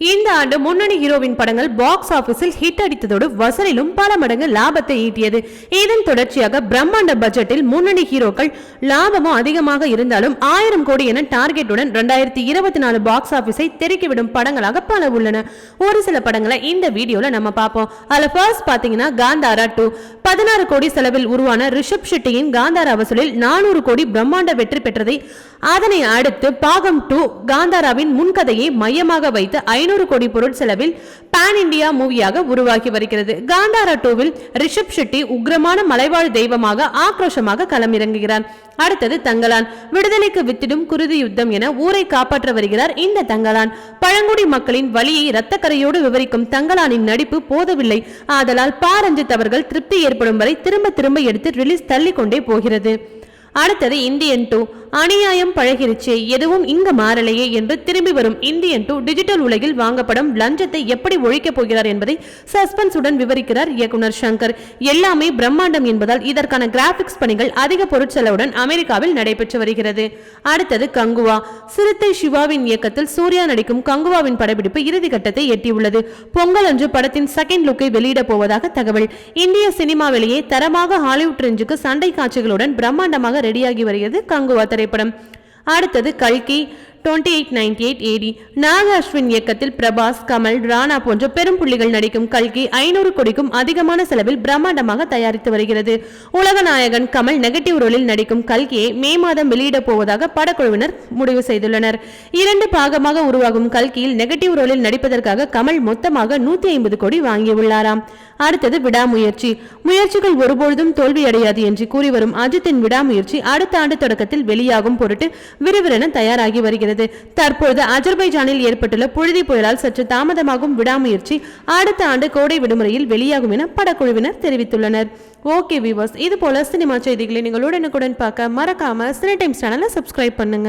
இந்த ஆண்டு முன்னணி ஹீரோவின் படங்கள் பாக்ஸ் ஆபீஸில் ஹிட் அடித்ததோடு வசூலிலும் பல மடங்கு லாபத்தை ஈட்டியது. இதன் தொடர்ச்சியாக பிரம்மாண்ட பட்ஜெட்டில் முன்னணி ஹீரோக்கள் லாபமும் அதிகமாக இருந்தாலும் ஆயிரம் கோடி என டார்கெட்டுடன் ரெண்டாயிரத்தி இருபத்தி நாலு பாக்ஸ் ஆபீஸை தெருக்கிவிடும் படங்களாக பல உள்ளன. ஒரு சில படங்களை இந்த வீடியோல நம்ம பார்ப்போம். அதுல ஃபர்ஸ்ட் பாத்தீங்கன்னா காந்தாரா டூ பதினாறு கோடி செலவில் உருவான ரிஷப் ஷெட்டியின் காந்தாரா வசூலில் நானூறு கோடி பிரம்மாண்ட வெற்றி பெற்றதை அதனை அடுத்து பாகம் டூ காந்தாராவின் முன்கதையை மையமாக வைத்து ஐநூறு கோடி பொருள் செலவில் பேன் இந்தியா மூவியாக உருவாகி வருகிறது. காந்தாரா டூவில் ரிஷப் ஷெட்டி உக்ரமான மலைவாழ் தெய்வமாக ஆக்ரோஷமாக களமிறங்குகிறார். அடுத்தது தங்கலான். விடுதலைக்கு வித்திடும் குருதி யுத்தம் என ஊரை காப்பாற்ற வருகிறார் இந்த தங்கலான். பழங்குடி மக்களின் வழியை இரத்தக்கரையோடு விவரிக்கும் தங்கலானின் நடிப்பு போதவில்லை. ஆதலால் பாரஞ்சித் அவர்கள் திருப்தி ஏற்படும் வரை திரும்ப திரும்ப எடுத்து ரிலீஸ் தள்ளிக்கொண்டே போகிறது. அடுத்தது இந்தியன் டூ அநியாயம் பழகிருச்சே. எதுவும் இங்கு மாறலையே என்று திரும்பி வரும் இந்தியன் டூ டிஜிட்டல் உலகில் வாங்கப்படும் லஞ்சத்தை எப்படி ஒழிக்கப் போகிறார் என்பதை சஸ்பென்ஸுடன் விவரிக்கிறார் இயக்குனர் சங்கர். எல்லாமே பிரம்மாண்டம் என்பதால் இதற்கான கிராபிக்ஸ் பணிகள் அதிக பொருட்செலவுடன் அமெரிக்காவில் நடைபெற்று வருகிறது. அடுத்தது கங்குவா. சிறுத்தை சிவாவின் இயக்கத்தில் சூர்யா நடிக்கும் கங்குவாவின் படப்பிடிப்பு இறுதி கட்டத்தை எட்டியுள்ளது. பொங்கல் அன்று படத்தின் செகண்ட் லுக்கை வெளியிட போவதாக தகவல். இந்திய சினிமாவிலேயே தரமாக ஹாலிவுட் ரேஞ்சுக்கு சண்டை காட்சிகளுடன் பிரம்மாண்டமாக ரெடியாகி வருகிறது கங்குவா திரைப்படம். அடுத்தது கல்கி twenty eight ninety eight AD Nag Ashwin இயக்கத்தில் பிரபாஸ் கமல் ராணா போன்ற பெரும் புள்ளிகள் நடிக்கும் கல்கி ஐநூறு கோடிக்கும் அதிகமான செலவில் பிரம்மாண்டமாக தயாரித்து வருகிறது. உலக நாயகன் கமல் நெகட்டிவ் ரோலில் நடிக்கும் கல்கியை மே மாதம் வெளியிடப் போவதாக படக்குழுவினர் முடிவு செய்துள்ளனர். இரண்டு பாகமாக உருவாகும் கல்கியில் நெகட்டிவ் ரோலில் நடிப்பதற்காக கமல் மொத்தமாக நூத்தி ஐம்பது கோடி வாங்கியுள்ளாராம். அடுத்தது விடாமுயற்சி. முயற்சிகள் ஒருபொழுதும் தோல்வியடையாது என்று கூறி வரும் அஜித்தின் விடாமுயற்சி அடுத்த ஆண்டு தொடக்கத்தில் வெளியாகும் பொருட்டு விறுவிறென தயாராகி வருகிறது. வருகிறது தற்பொழுது அஜர்பைஜானில் ஏற்பட்டுள்ள புழுதி புயலால் சற்று தாமதமாகும் விடாமுயற்சி அடுத்த ஆண்டு கோடை விடுமுறையில் வெளியாகும் என படக்குழுவினர் தெரிவித்துள்ளனர். ஓகே விவாஸ் இது போல சினிமா செய்திகளை நீங்கள் உடனுக்குடன் பார்க்க மறக்காம சினி டைம்ஸ் சேனலை சப்ஸ்கிரைப் பண்ணுங்க.